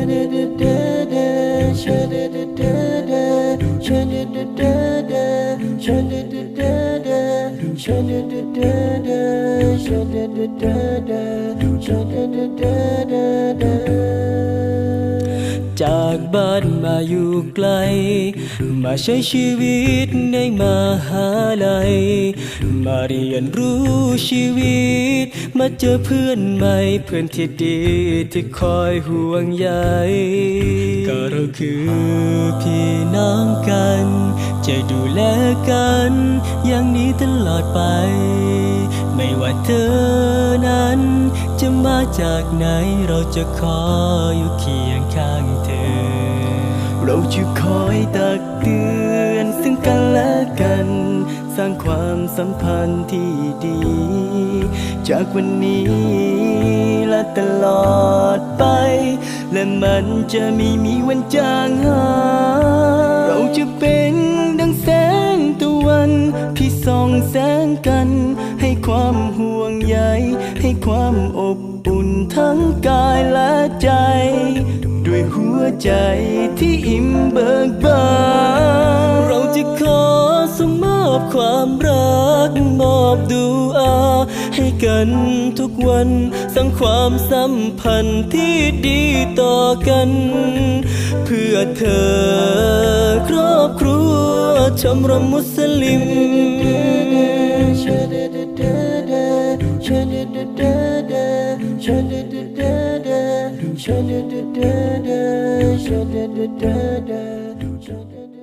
da da da da da จากบ้านมาอยู่ไกล มาใช้ชีวิตในมหาลัย มาเรียนรู้ชีวิต มาเจอเพื่อนใหม่เพื่อนที่ดีที่คอยห่วงใยก็เราคือพี่น้องกัน จะดูแลกัน อย่างนี้ตลอดไป ไม่ว่าเธอนั้นจะมาจากไหนเราจะขออยู่เคียงข้างเธอ เราจะคอยตักเตือนซึ่งกันและกัน สร้างความสัมพันธ์ที่ดี จากวันนี้และตลอดไป และมันจะไม่มีวันจางหายเราจะเป็นดังแสงตะวันที่ส่องแสงกัน ให้ความห่วงใยให้ความอบอุ่นทั้งกายและใจ ใจที่อิ่มเบิกบาน เราจะขอส่งมอบความรักมอบดูอาให้กันทุกวันสร้างความสัมพันธ์ที่ดีต่อกัน เพื่อเธอครอบครัวชมรมมุสลิม da da da da da.